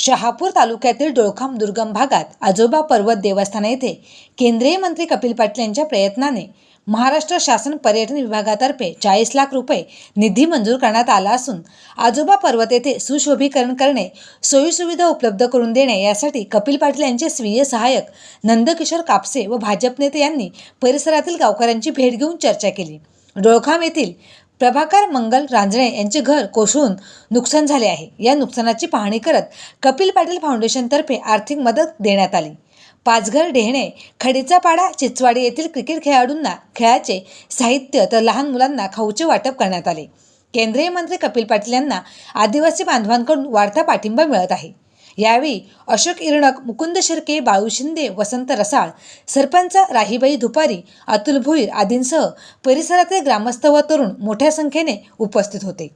शहापूर तालुक्यातील डोळखाम दुर्गम भागात आजोबा पर्वत देवस्थान येथे केंद्रीय मंत्री कपिल पाटील यांच्या प्रयत्नाने महाराष्ट्र शासन पर्यटन विभागातर्फे चाळीस लाख रुपये निधी मंजूर करण्यात आला असून आजोबा पर्वत येथे सुशोभीकरण करणे सोयीसुविधा उपलब्ध करून देणे यासाठी कपिल पाटील यांचे स्वीय सहाय्यक नंदकिशोर कापसे व भाजप नेते यांनी परिसरातील गावकऱ्यांची भेट घेऊन चर्चा केली. डोळखाम येथील प्रभाकर मंगल रांजणे यांचे घर कोसळून नुकसान झाले आहे. या नुकसानाची पाहणी करत कपिल पाटील फाउंडेशनतर्फे आर्थिक मदत देण्यात आली. पाचघर डेहणे खडीचा पाडा चिचवाडी येथील क्रिकेट खेळाडूंना खेळाचे साहित्य तर लहान मुलांना खाऊचे वाटप करण्यात आले. केंद्रीय मंत्री कपिल पाटील यांना आदिवासी बांधवांकडून वाढता पाठिंबा मिळत आहे. यावेळी अशोक इरणक मुकुंद शिर्के बाळू शिंदे वसंत रसाळ सरपंच राहीबाई दुपारी अतुल भुईर आदींसह परिसरातील ग्रामस्थ व तरुण मोठ्या संख्येने उपस्थित होते.